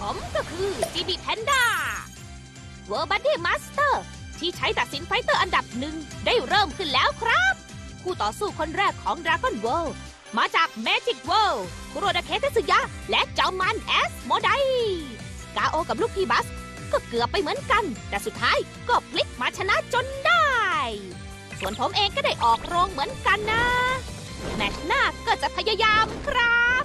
ผมก็คือจีบีแพนด้าเวอร์บัดดี้มาสเตอร์ที่ใช้ตัดสินไฟเตอร์อันดับหนึ่งได้เริ่มขึ้นแล้วครับ คู่ต่อสู้คนแรกของ Dragon World มาจาก Magic World คุโรดาเคเทสึยะ และจอมมันแอสโมไดกาโอกับลูกพี่บัส ก็เกือบไปเหมือนกัน แต่สุดท้ายก็พลิกมาชนะจนได้ ส่วนผมเองก็ได้ออกโรงเหมือนกันนะ แมตช์หน้าก็จะพยายามครับ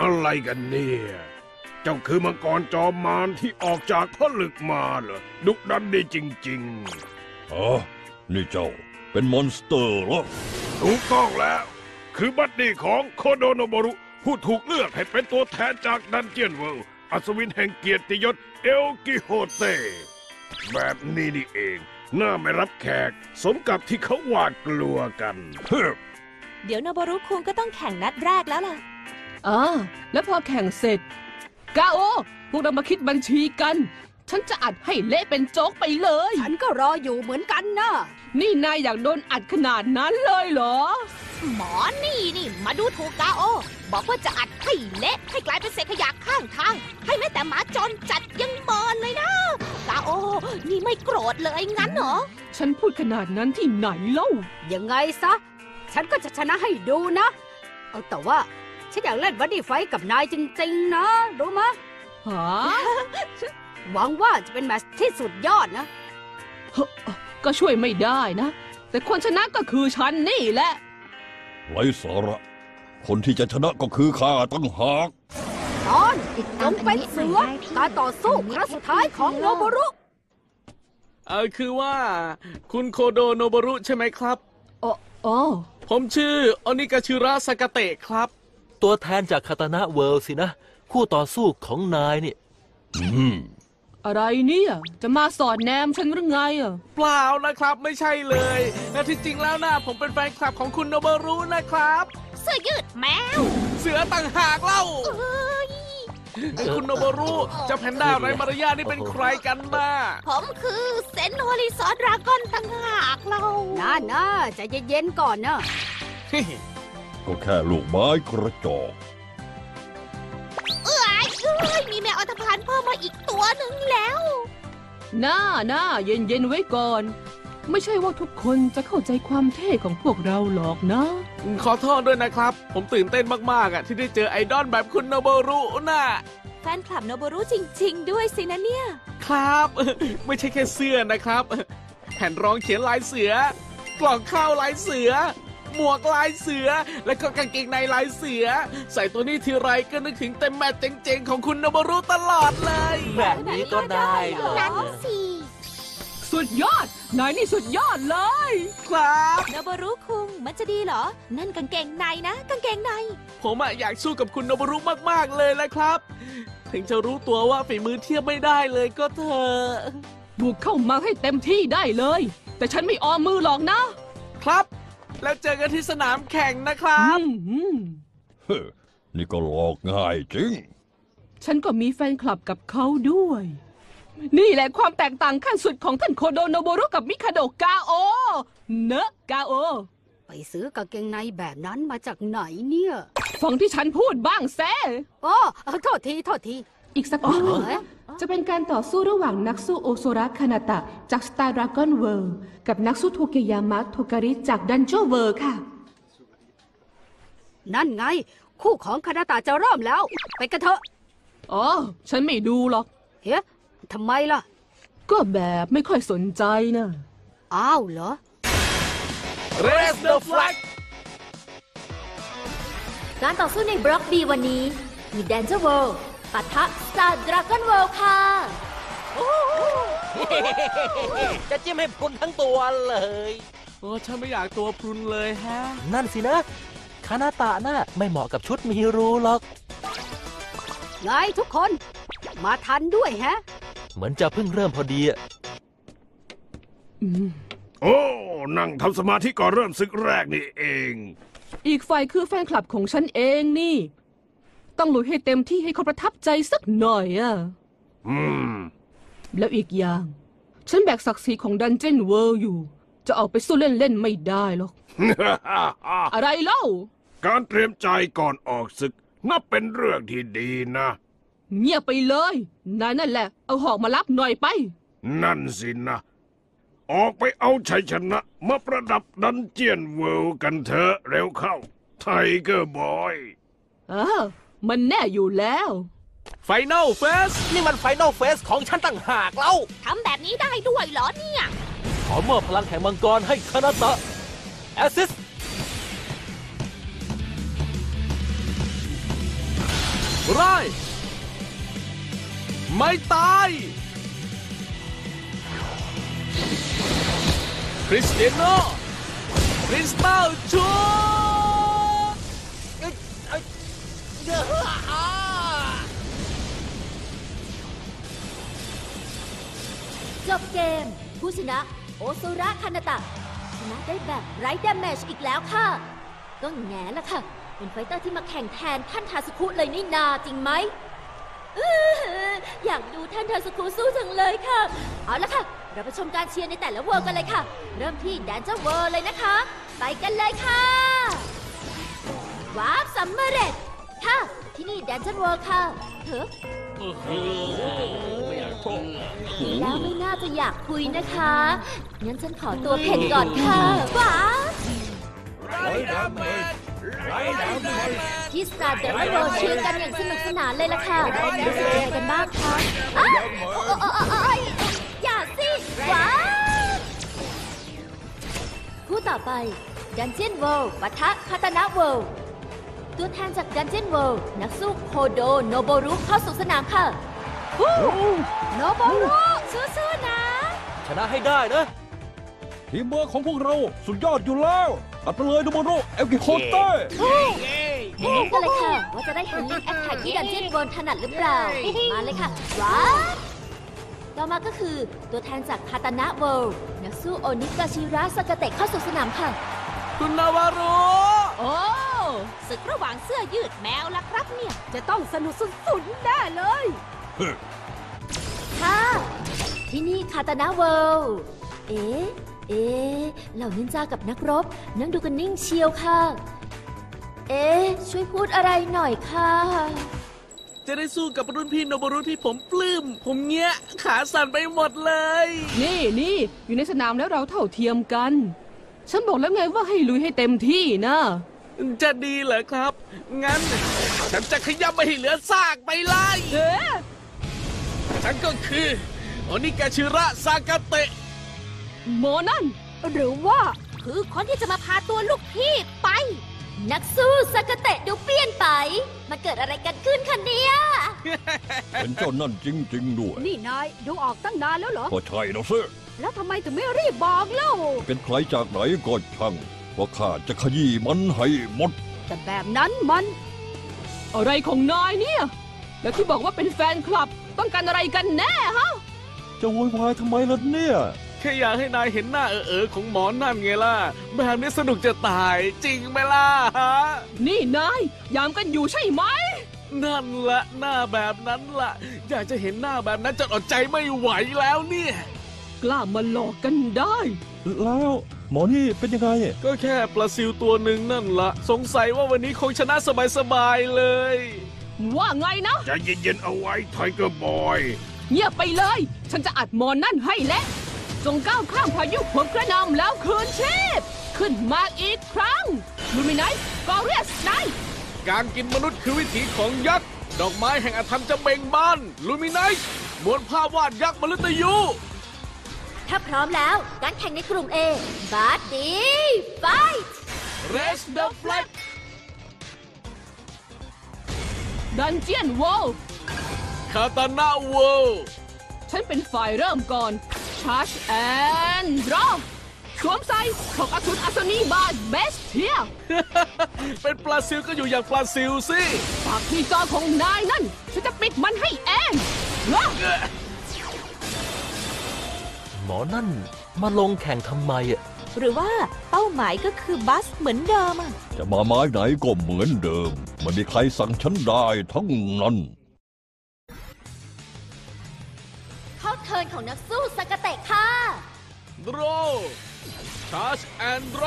อะไรกันเนี่ย เจ้าคือมังกรจอมมารที่ออกจากผลึกมาเหรอ ดุดันดีจริงอ๋อนี่เจ้าเป็นมอนสเตอร์เหรอๆถูกต้องแล้ว คือบัดดี้ของโคโดโนโบรุ ผู้ถูกเลือกให้เป็นตัวแทนจากดันเจียนเวิลด์อัศวินแห่งเกียรติยศเอลกิโฮเต แบบนี้นี่เองน่าไม่รับแขก สมกับที่เขาหวาดกลัวกัน เฮ้อ เดี๋ยวโนบรุคุงก็ต้องแข่งนัดแรกแล้วล่ะ อ่าแล้วพอแข่งเสร็จ กาโอ พวกเรามาคิดบัญชีกัน ฉันจะอัดให้เละเป็นโจ๊กไปเลย ฉันก็รออยู่เหมือนกันนะนี่นายอยากโดนอัดขนาดนั้นเลยเหรอ หมอนี่นี่มาดูถูกกาโอ บอกว่าจะอัดให้เละให้กลายเป็นเศษขยะข้างทาง ให้แม้แต่หมาจรจัดยังเมินเลยนะ กาโอ นี่ไม่โกรธเลยงั้นเหรอ ฉันพูดขนาดนั้นที่ไหนเล่า ยังไงซะ ฉันก็จะชนะให้ดูนะ เอาแต่ว่า ฉันอยากเล่นบัดดี้ไฟท์กับนายจริงๆนะ รู้มะหาหวังว่าจะเป็นแมตช์ที่สุดยอดนะเฮ้อก็ช่วยไม่ได้นะ แต่คนชนะก็คือฉันนี่แหละ ไร้สาระ คนที่จะชนะก็คือข้าตั้งหากตอนจงเป็นเสือการต่อสู้ครั้งสุดท้ายของโนบรุ เออคือว่า คุณโคโดโนบรุใช่ไหมครับ อ๋ออ๋อ ผมชื่อโอนิกาชิระสากาเตะครับ ตัวแทนจากคาตานะเวิลด์สินะ คู่ต่อสู้ของนายนี่อืมอะไรเนี่ย จะมาสอนแนมฉันหรือไงอะเปล่านะครับไม่ใช่เลยและที่จริงแล้วนะผมเป็นแฟนคลับของคุณโนบรุนะครับ เสื้อยืดแมว เสือต่างหากเล่า เอ้ย คุณโนบรุเจ้าแพนด้าไรมารยาทนี่เป็นใครกันน่ะผมคือเซนโฮลิซอดดราก้อนต่างหากเราน่าน่าใจะเย็นๆก่อนนะก็แค่ลูกไม้กระจอกเอ้ยเอ้ยมีแมวอันธพาลเพิ่มมาอีกตัวหนึ่งแล้วหน้าหน้าเย็นเย็นๆไว้ก่อน ไม่ใช่ว่าทุกคนจะเข้าใจความเท่ของพวกเราหรอกนะ ขอโทษด้วยนะครับ ผมตื่นเต้นมากๆอะที่ได้เจอไอดอลแบบคุณโนบรุน่ะ แฟนคลับโนบรุจริง ๆ ด้วยสินะเนี่ย ครับ ไม่ใช่แค่เสื้อนะครับ แผ่นรองเขียนลายเสือ กล่องข้าวลายเสือ หมวกลายเสือ และก็กางเกงในลายเสือ ใส่ตัวนี้ทีไรก็นึกถึงเต็มแมทเจ๋งๆของคุณโนบรุตลอดเลย แบบนี้ก็ได้เหรอ นั่นสิ สุดยอด นายนี่สุดยอดเลย ครับ โนบรุคุงมันจะดีเหรอ นั่นกางเกงในนะกางเกงใน ผมอะอยากสู้กับคุณโนบรุมาก ๆ เลยแหละครับ ถึงจะรู้ตัวว่าฝีมือเทียบไม่ได้เลยก็เถอะบุกเข้ามาให้เต็มที่ได้เลย แต่ฉันไม่ออมมือหรอกนะครับ แล้วเจอกันที่สนามแข่งนะครับอืมเฮ้อนี่ก็หลอกง่ายจริง ฉันก็มีแฟนคลับกับเขาด้วย นี่แหละความแตกต่างขั้นสุดของท่านโคโดโนโบรุกับมิคาโดะกาโอ เนอะกาโอ ไปซื้อกางเกงในแบบนั้นมาจากไหนเนี่ยฟังที่ฉันพูดบ้างแซอ๋อเออโทษที โทษที อีกสักครู่ เอ๊ะจะเป็นการต่อสู้ระหว่างนักสู้โอโซระคานาตะจาก Star Dragon World กับนักสู้โทเกยามะโทการิจาก Dungeon World ค่ะ นั่นไง คู่ของคานาตาจะเริ่มแล้ว ไปกันเถอะ อ๋อ ฉันไม่ดูหรอก เฮ้ ทำไมล่ะ ก็แบบไม่ค่อยสนใจนะอ้าวเหรอ Raise the flag การต่อสู้ในบล็อกบีวันนี้มีแดนเจอร์เวิลด์ปะทะสตาร์ดราก้อนเวิลด์ค่ะ จะจิ้มให้พรุนทั้งตัวเลย โอ้ฉันไม่อยากตัวพรุนเลยแฮะ นั่นสินะคานาตะน่ะไม่เหมาะกับชุดมีรูหรอก ไงทุกคน มาทันด้วยแฮะ เหมือนจะเพิ่งเริ่มพอดีอะอืมโอ้ นั่งทำสมาธิก่อนเริ่มศึกแรกนี่เอง อีกฝ่ายคือแฟนคลับของฉันเองนี่ ต้องลุยให้เต็มที่ให้เขาประทับใจสักหน่อยอะอืม แล้วอีกอย่าง ฉันแบกศักดิ์ศรีของดันเจ n นเวิลด์อยู่ จะออกไปสู้เล่นๆไม่ได้หรอก อะไรเล่า การเตรียมใจก่อนออกศึกนับเป็นเรื่องที่ดีนะ เงียบไปเลยนายนั่นแหละ เอาหอกมารับหน่อยไป นั่นสินะ ออกไปเอาชัยชนะ มาประดับดันเจียนเวิลด์กันเถอะเร็วเข้า ไทเกอร์บอยเออมันแน่อยู่แล้ว Final Fest นี่มันไฟนอลเฟสของฉันต่างหากเล่าทำแบบนี้ได้ด้วยเหรอเนี่ย ขอมอบพลังแห่งมังกรให้คานาตะแอสซิสไร ไม่ตายคริสเตียโนคริสตัลชูจบเกม ผู้ชนะ โอโซระคานาตะชนะได้แบบไร้ดาเมจอีกแล้วค่ะ ก็แง่ละค่ะ เป็นไฟเตอร์ที่มาแข่งแทนท่านทาสุคุเลยนี่นาจริงไหม อื้ออยากดูท่านทาสุคุสู้จังเลยค่ะ เอาละค่ะ เราไปชมการเชียร์ในแต่ละเวอร์กันเลยค่ะ เริ่มที่แดนเจอร์เวอร์เลยนะคะ ไปกันเลยค่ะว้าวสำเร็จค่ะ ที่นี่แดนเจอร์เวอร์ค่ะเถอะแล้วไม่น่าจะอยากคุยนะคะ งั้นฉันขอตัวเพ่นก่อนค่ะว้า ที่สตาร์เดอร์โรเชียร์กันอย่างสนุกสนานเลยล่ะค่ะรู้สึกยังไงกันบ้างคะอ้าวโอ้โอ้โอ้โอ้ยอย่าสิว้าวคู่ต่อไปดันเจียนเวิลด์ปะทะคาตานะเวิลด์ตัวแทนจากดันเจียนเวิลด์นักสู้โคโดโนโบรุเข้าสู่สนามค่ะโนโบรุสู้ๆนะ ชนะให้ได้นะ ทีมเวิร์ของพวกเราสุดยอดอยู่แล้วตัดไปเลยดูโมโรเอลกิโคเต้มาลุ้นกันเลยค่ะ ว่าจะได้เห็นลิงแอคแท็กที่ดันเจียนเวิลด์ถนัดหรือเปล่า มาเลยค่ะ ว้าวต่อมาก็คือตัวแทนจากคาตานะเวิลด์นักสู้โอนิกาชิระสกเตะเข้าสู่สนามค่ะ คุณนาวารุโอ้ศึกระหว่างเสื้อยืดแมวละครับเนี่ย จะต้องสนุกสุดๆแน่เลยค่ะที่นี่คาตานะเวิลด์เอ๊ะ เอ๊ะเหล่านินจากับนักรบ นั่งดูกันนิ่งเชียวค่ะ เอ๊ะช่วยพูดอะไรหน่อยค่ะ จะได้สู้กับรุ่นพี่โนบรุที่ผมปลื้ม ผมเงี้ย ขาสั่นไปหมดเลย นี่นี่อยู่ในสนามแล้วเราเท่าเทียมกัน ฉันบอกแล้วไงว่าให้ลุยให้เต็มที่นะจะดีเหรอครับ งั้น ฉันจะขยับไปให้เหลือซากไปเลยเอ๊ะฉันก็คือโอนิกาชิระซากาเตะ หมอนั่น หรือว่า คือคนที่จะมาพาตัวลูกพี่ไป นักสู้สกาเตะดูเปลี่ยนไป มันเกิดอะไรกันขึ้นคะเนี่ยเป็นเจ้านั่นจริง ๆ ด้วย นี่นายดูออกตั้งนานแล้วเหรอ ก็ใช่นะซิแล้วทำไมถึงไม่รีบบอกเล่า เป็นใครจากไหนก็ช่างเพราะข้าจะขยี้มันให้หมด แต่แบบนั้นมัน อะไรของนายเนี่ย แล้วที่บอกว่าเป็นแฟนคลับ ต้องการอะไรกันแน่ฮะ จะโวยวายทำไมล่ะเนี่ย แค่อยากให้นายเห็นหน้าเออๆของหมอนั่นไงล่ะแบบนี้สนุกจะตายจริงไหมล่ะฮะนี่นายยามกันอยู่ใช่ไหม นั่นละหน้าแบบนั้นละอยากจะเห็นหน้าแบบนั้นจนอดใจไม่ไหวแล้วเนี่ย กล้ามาหลอกกันได้ แล้วหมอนี่เป็นยังไง ก็แค่ปลาซิวตัวหนึ่งนั่นละสงสัยว่าวันนี้คงชนะสบายๆเลย ว่าไงนะใจะเย็นๆเอาไว้ไทเกอร์บอย เงียบไปเลย ฉันจะอัดมอนนั่นให้และ จงก้าวข้ามพายุหัวกระหนำแล้วคืนชีพ ขึ้นมาอีกครั้งลูมินายกอเรียสไนการกินมนุษย์คือวิถีของยักษ์ ดอกไม้แห่งอาธรรมจะเบ่งบานลูมิไนท์มวลภาพวาดยักษ์มฤตยู ถ้าพร้อมแล้วการแข่งในกลุ่ม A บาร์ดี้ไฟเรสเดอะแฟลกดันเจียนโวลคาตานาเวิลด์ฉันเป็นฝ่ายเริ่มก่อน ชาร์จแอนด์รอสวมใส่ของอสุรอัศนีบาดเบสเทียเป็นปลาซิลก็อยู่อย่างปลาซิลสิปากที่จอของนายนั่นฉันจะปิดมันให้เองว้าหมอนั่นมาลงแข่งทำไมอะ หรือว่าเป้าหมายก็คือบัสเหมือนเดิมอะจะมาไม้ไหนก็เหมือนเดิม ไม่มีใครสั่งฉันได้ทั้งนั้น เข้าเทิร์นของนักสู้สกาเตะค่ะ โดรชาร์จแอนด์โร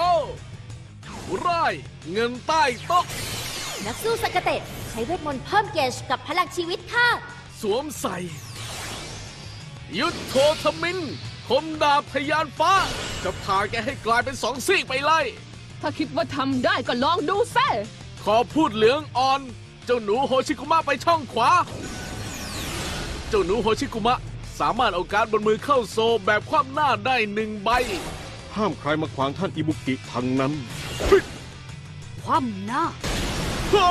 ไร่เงินใต้โต๊ะนักสู้สกาเตะใช้เวทมนต์เพิ่มเกจกับพลังชีวิตค่ะ สวมใส่ ยุทธโททมินคมดาบทะยานฟ้า จะพาแกให้กลายเป็นสองซีกไปไล่ถ้าคิดว่าทำได้ก็ลองดูเซ่ขอพูดเหลืองอ่อน เจ้าหนูโฮชิกุมะไปช่องขวา เจ้าหนูโฮชิกุมะ สามารถเอาการดบนมือเข้าโซแบบคว่ำหน้าได้หนึ่งใบ ห้ามใครมาขวางท่านอิบุกิทางนั้นคว่ำหน้า ฮ่า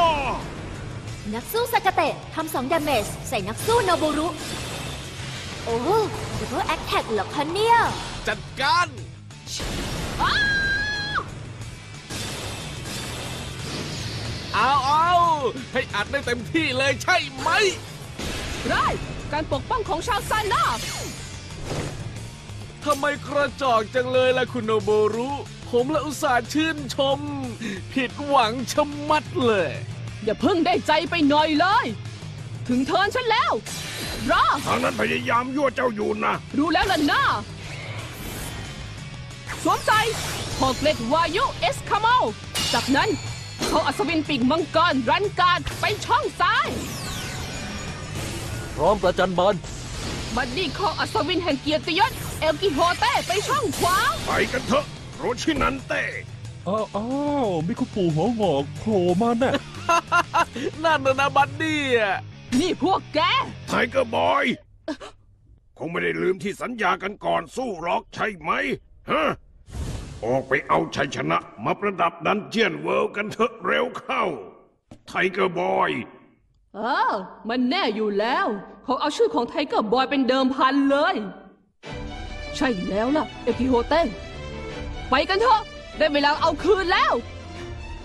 นักสู้สกาเตะทำสองดาเมจใส่นักสู้โนบุรุ โอ้ดับเบิลแอคแท็กเหรอคะเนี่ยจัดการเอาเอาให้อัดได้เต็มที่เลยใช่ไหม ไร การปกป้องของชาวซานาทำไมกระจอกจังเลยล่ะคุณโนโบรุ ผมละอุตส่าห์ชื่นชม ผิดหวังชะมัดเลย อย่าเพิ่งได้ใจไปหน่อยเลย ถึงเทิร์นฉันแล้ว รอ ทางนั้นพยายามยั่วเจ้าอยู่นะ รู้แล้วล่ะนะสวมใส่หอกเหล็กวายุเอสคาโมจากนั้น เขาอัศวินปีกมังกรรันการ์ดไปช่องซ้าย พร้อมประจันบานบัดดี้เขาอัศวินแห่งเกียรติยศเอลกิโฮเต้ไปช่องขวาไปกันเถอะโรชินันเต้อ้าวอ้าวมีคุณปู่หัวงอกโผล่มาแน่ นั่นน่ะนะบัดดี้อะนี่พวกแก ไทเกอร์บอย คงไม่ได้ลืมที่สัญญากันก่อนสู้หรอกใช่ไหมฮะออกไปเอาชัยชนะมาประดับดันเจียนเวิลด์กันเถอะเร็วเข้า ไทเกอร์บอย เออมันแน่อยู่แล้ว เขาเอาชื่อของไทเกอร์บอยเป็นเดิมพันเลย ใช่แล้วล่ะ เอลกิโฮเต้ไปกันเถอะ ได้เวลาเอาคืนแล้ว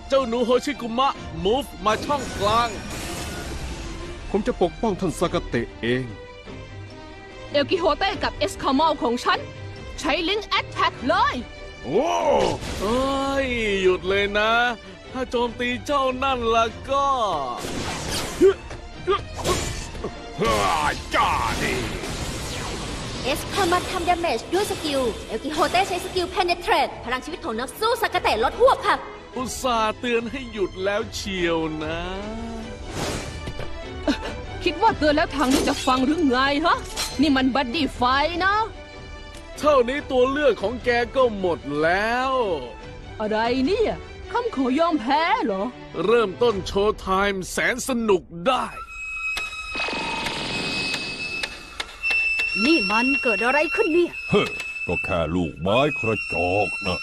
เจ้าหนูโฮชิกุมะ มูฟมาช่องกลาง ผมจะปกป้องท่านสากาเตะเอง เอลกิโฮเต้กับเอสคาเมลของฉัน ใช้ลิงแอตแทกเลย โอ้เอ้ย หยุดเลยนะ ถ้าโจมตีเจ้านั่นละก็เฮ้ย จ้านี่เอสคามาทำดาเมจด้วยสกิล เอลกิโฮเต้ใช้สกิล penetrate พลังชีวิตของนักสู้สกาเตะลดหวบค่ะ อุตส่าห์เตือนให้หยุดแล้วเชียวนะ คิดว่าเตือนแล้วทางนี้จะฟังหรือไงฮะ นี่มันบัดดี้ไฟนะ เท่านี้ตัวเลือกของแกก็หมดแล้ว อะไรเนี่ยคำขอยอมแพ้เหรอ เริ่มต้นโชว์ไทม์แสนสนุกได้ นี่มันเกิดอะไรขึ้นเนี่ย เฮ้อก็แค่ลูกไม้กระจอกนะ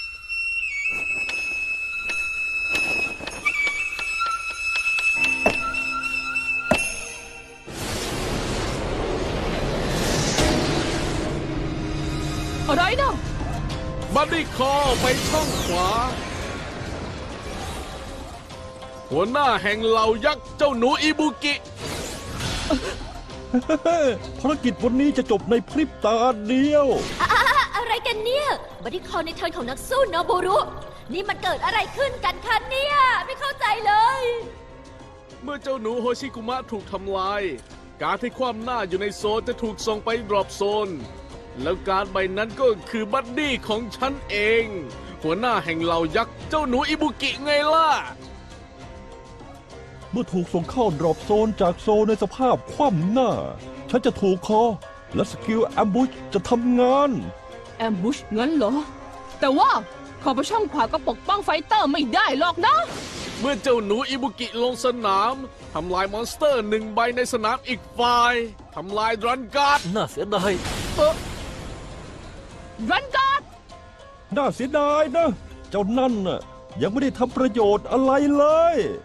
อะไรนะบัดดี้คอไปช่องขวา หัวหน้าแห่งเหล่ายักษ์เจ้าหนูอิบุกิเอ ภารกิจวันนี้จะจบในพริบตาเดียว อะอะอะอะไรกันเนี่ยบัดดี้คอลในเทิร์นของนักสู้โนบุรุ นี่มันเกิดอะไรขึ้นกันคะเนี่ย ไม่เข้าใจเลย เมื่อเจ้าหนูโฮชิกุมะถูกทำลาย การดที่คว่ำหน้าอยู่ในโซนจะถูกส่งไปดรอปโซน แล้วการดใบนั้นก็คือบัดดี้ของฉันเอง หัวหน้าแห่งเหล่ายักษ์เจ้าหนูอิบุกิไงล่ะเมื่อถูกส่งเข้าดรอปโซนจากโซนในสภาพคว่ำหน้า ฉันจะถูกคอ และสกิลแอมบูชจะทำงาน แอมบุชงั้นเหรอ แต่ว่าขอประช่องขวาก็ปกป้องไฟเตอร์ไม่ได้หรอกนะ เมื่อเจ้าหนูอิบุกิลงสนามทำลายมอนสเตอร์หนึ่งใบในสนามอีกฝ่ายทำลายดรันการ์ดน่าเสียดายรันการ์ดน่าเสียดายนะ เจ้านั่นน่ะยังไม่ได้ทำประโยชน์อะไรเลยเฮ้ย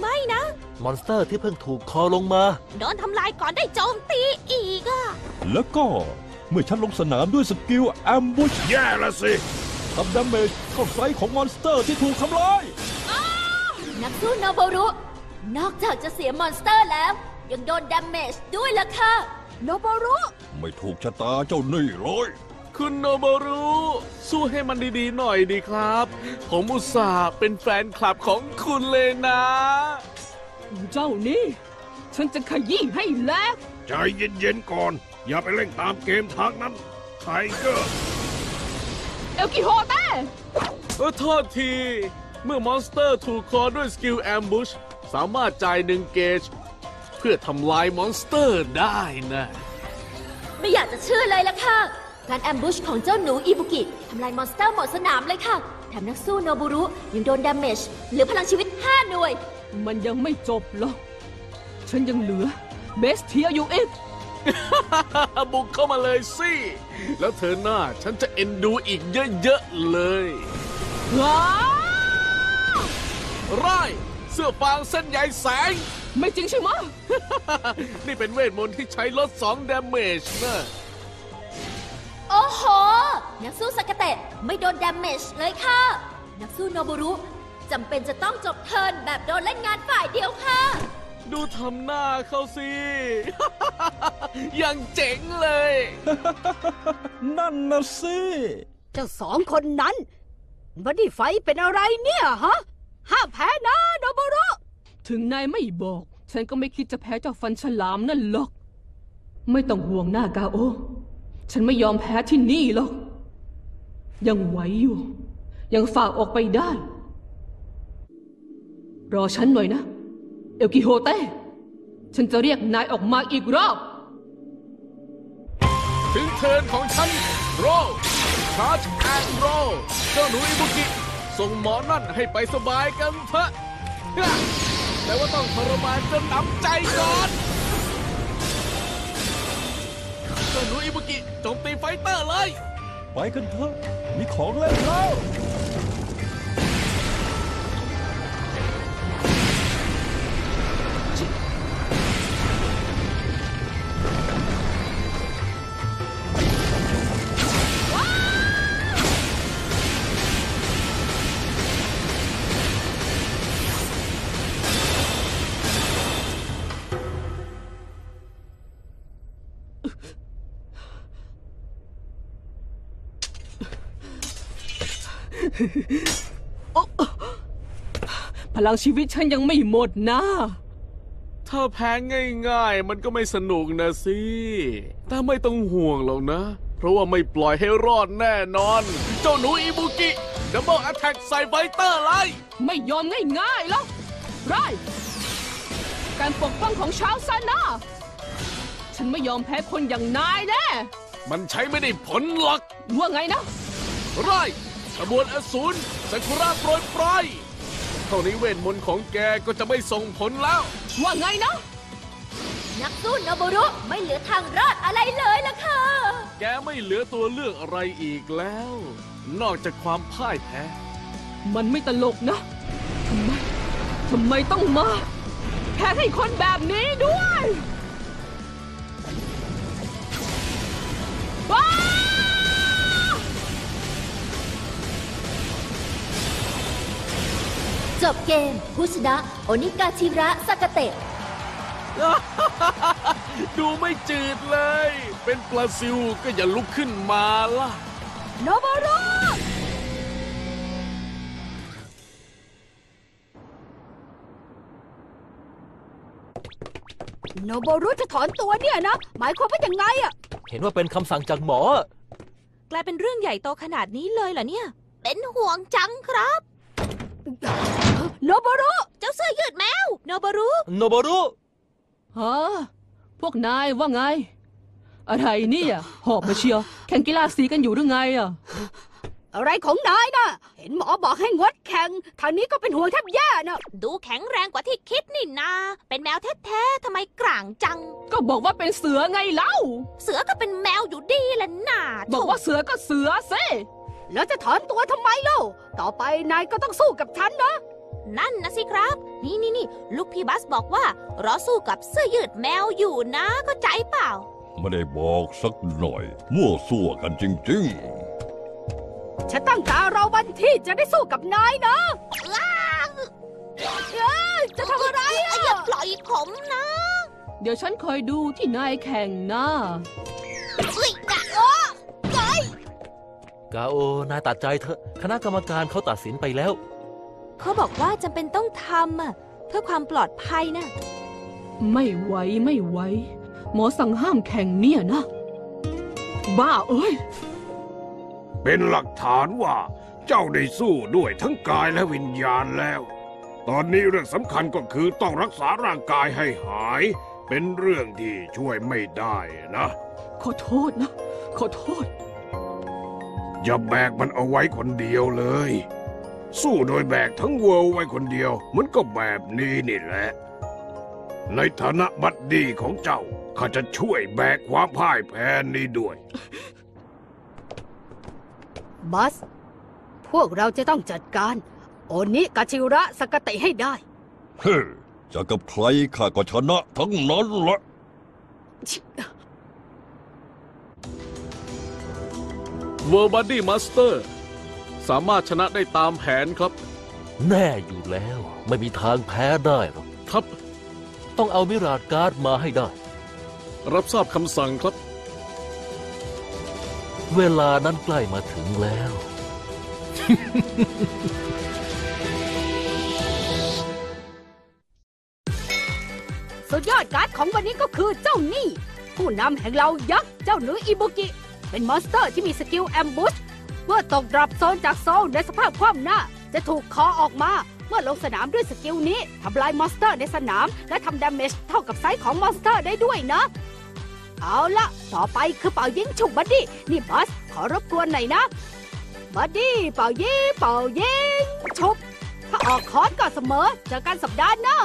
ไม่นะ มอนสเตอร์ที่เพิ่งถูกคอลงมา โดนทำลายก่อนได้โจมตีอีกอะแล้วก็เมื่อฉันลงสนามด้วยสกิลแอมบูชแย่ละสิทำดาเมจเข้าไซส์ของมอนสเตอร์ที่ถูกทำลาย นักสู้โนบุรุ นอกจากจะเสียมอนสเตอร์แล้ว ยังโดนดาเมจด้วยล่ะค่ะ โนบุรุ ไม่ถูกชะตาเจ้านี่เลย คุณโนบรุ สู้ให้มันดีๆหน่อยดีครับ ผมอุตส่าห์เป็นแฟนคลับของคุณเลยนะ เจ้านี่ ฉันจะขยี้ให้แหลกใจเย็นๆก่อน อย่าไปเล่นตามเกมทางนั้นไทเกอร์เอลกิโฮเต้เออโทษที เมื่อมอนสเตอร์ถูกคอด้วยสกิลแอมบูชสามารถจ่ายหนึ่งเกจ เพื่อทำลายมอนสเตอร์ได้นะ ไม่อยากจะเชื่อเลยล่ะค่ะ การแอมบูชของเจ้าหนูอิบุกิทำลายมอนสเตอร์หมดสนามเลยค่ะ แถมนักสู้โนบุรุยังโดนดาเมจเหลือพลังชีวิต 5 หน่วย มันยังไม่จบหรอก ฉันยังเหลือเบสเทียอยู่อีก บุกเข้ามาเลยสิ แล้วเธอหน้าฉันจะเอ็นดูอีกเยอะๆเลยว้าไร่เสื้อฟางเส้นใยแสง ไม่จริงใช่ไหมะนี่เป็นเวทมนต์ที่ใช้ลด2 damage นะ โอ้โห นักสู้สากาเตะไม่โดนดาเมจเลยค่ะ นักสู้โนบุรุจำเป็นจะต้องจบเทิร์นแบบโดนเล่นงานฝ่ายเดียวค่ะ ดูทำหน้าเขาสิ ยังเจ๋งเลย นั่นนะสิ เจ้าสองคนนั้นบัดดี้ไฟท์เป็นอะไรเนี่ยฮะ ห้ามแพ้นะโนบุรุ ถึงนายไม่บอก ฉันก็ไม่คิดจะแพ้เจ้าฟันฉลามนั่นหรอก ไม่ต้องห่วงหน้ากาโอ ฉันไม่ยอมแพ้ที่นี่หรอก ยังไหวอยู่ ยังฝ่าออกไปได้ รอฉันหน่อยนะ เอลกิโฮเต้ ฉันจะเรียกนายออกมาอีกรอบ ถึงเทินของฉัน โรชาร์จแอนโรเจ้าหนูอิบุกิ ส่งหมอนั่นให้ไปสบายกันเถอะ แต่ว่าต้องทรมานจนหนำใจก่อน จ้าหนูอิบุกิโจมตีไฟเตอร์เลย ไปกันเถอะ มีของเล่นแล้ว พลังชีวิตฉันยังไม่หมดนะ ถ้าแพ้ง่ายๆ มันก็ไม่สนุกนะสิ แต่ไม่ต้องห่วงหรอกนะ เพราะว่าไม่ปล่อยให้รอดแน่นอน เจ้าหนูอิบุกิดับเบิลแอตแทกใส่ไฟเตอร์เลยไม่ยอมง่ายๆหรอกไรการปกป้องของชาวซานาฉันไม่ยอมแพ้คนอย่างนายแน่ มันใช้ไม่ได้ผลหรอกว่าไงนะไร กระบวนอสูรซากุระโปรยปลายเท่านี้เวทมนต์ของแกก็จะไม่ส่งผลแล้ว ว่าไงนะ นักสู้โนบุรุไม่เหลือทางรอดอะไรเลยล่ะค่ะ แกไม่เหลือตัวเลือกอะไรอีกแล้ว นอกจากความพ่ายแพ้ มันไม่ตลกนะ ทำไม ทำไมต้องมาแพ้ให้คนแบบนี้ด้วยว้า จบเกม ผู้ชนะโอนิกาชิระสากาเตะ ดูไม่จืดเลย เป็นปลาซิวก็อย่าลุกขึ้นมาล่ะ โนบารุโนบารุจะถอนตัวเนี่ยนะ หมายความว่ายังไงอะเห็นว่าเป็นคำสั่งจากหมอ กลายเป็นเรื่องใหญ่โตขนาดนี้เลยเหรอเนี่ย เป็นห่วงจังครับ โนบารุเจ้าเสื้อยืดแมวโนบารุโนบารุฮะพวกนายว่าไง อะไรเนี่ยหอบมาเชียวแข่งกีฬาสีกันอยู่หรือไงอะอะไรของนายนะเห็นหมอบอกให้งดแข่งทางนี้ก็เป็นห่วงแทบแย่นะดูแข็งแรงกว่าที่คิดนี่นา เป็นแมวแท้ๆทำไมกลางจัง ก็บอกว่าเป็นเสือไงเล่า เสือก็เป็นแมวอยู่ดีแหละน่าบอกว่าเสือก็เสือสิ แล้วจะถอนตัวทำไมเล่า ต่อไปนายก็ต้องสู้กับฉันนะ นั่นนะสิครับ นี่นี่นี่ลูกพี่บัสบอกว่ารอสู้กับเสื้อยืดแมวอยู่นะเข้าใจเปล่า ไม่ได้บอกสักหน่อย มั่วซั่วกันจริงฉันตั้งตารอวันที่จะได้สู้กับนายนะเอ้ยจะทำอะไรอะอย่าปล่อยผมนะ เดี๋ยวฉันคอยดูที่นายแข่งนะ กาโอ นายตัดใจเถอะ คณะกรรมการเขาตัดสินไปแล้ว เขาบอกว่าจำเป็นต้องทำอะเพื่อความปลอดภัยนะ ไม่ไหวไม่ไหว หมอสั่งห้ามแข่งเนี่ยนะ บ้าเอ้ย เป็นหลักฐานว่า เจ้าได้สู้ด้วยทั้งกายและวิญญาณแล้ว ตอนนี้เรื่องสำคัญก็คือต้องรักษาร่างกายให้หาย เป็นเรื่องที่ช่วยไม่ได้นะ ขอโทษนะ ขอโทษ อย่าแบกมันเอาไว้คนเดียวเลย สู้โดยแบกทั้งเวิลด์ไว้คนเดียว มันก็แบบนี้นี่แหละ ในฐานะบัดดี้ของเจ้าข้าจะช่วยแบกความพ่ายแพ้นี้ด้วยบัสพวกเราจะต้องจัดการ โอนิกาชิระสกติให้ได้ๆเฮ้ยจะกับใครข้าก็ชนะทั้งนั้นละ เวอร์บัดดี้มาสเตอร์สามารถชนะได้ตามแผนครับ แน่อยู่แล้ว ไม่มีทางแพ้ได้หรอกครับ ต้องเอามิราดการ์ดมาให้ได้ รับทราบคำสั่งครับ เวลานั้นใกล้มาถึงแล้ว สุดยอดการ์ดของวันนี้ก็คือเจ้านี่ ผู้นำแห่งเรายักษ์เจ้าหนูอิบุกิ เป็นมอนสเตอร์ที่มีสกิลแอมบูชเมื่อตกดรอปโซนจากโซลในสภาพคว่ำหน้า จะถูกคอออกมาเมื่อลงสนามด้วยสกิลนี้ทำลายมอนสเตอร์ในสนาม และทำดาเมจเท่ากับไซส์ของมอนสเตอร์ได้ด้วยนะ เอาละต่อไปคือเป่ายิงฉุกบัดดี้นี่บัสขอรบกวนหน่อยนะบัดดี้เป่ายิงเป่ายิงฉุบถ้าออกคอร์สก็เสมอเจอกันสัปดาห์หน้า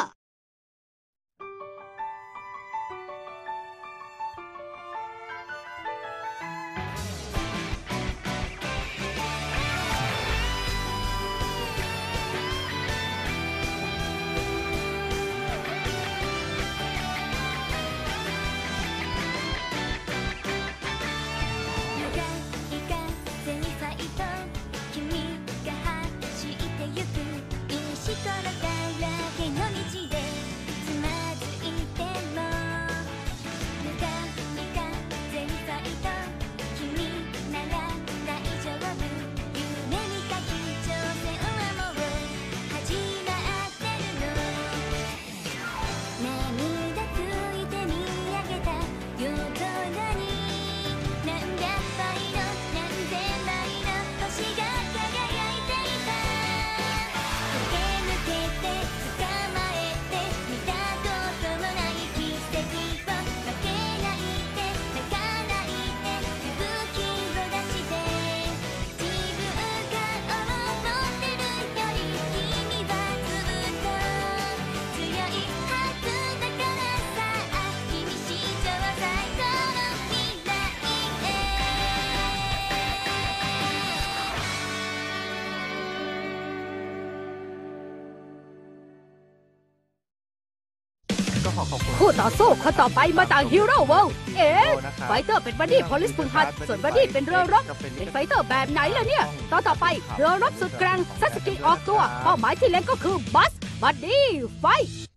ต่อสู้คนต่อไปมาต่างฮีโร่เวิลด์เอ๊ะโนะครับไฟเตอร์เป็นบัดดี้พลิสพุนฮัตส่วนบัดดี้เป็นเรือรบเป็นไฟเตอร์แบบไหนล่ะเนี่ยต่อต่อไปเรือรบสุดแกร่งซัสกิออกตัวเป้าหมายที่เล็งก็คือบัสบัดดี้ไฟท์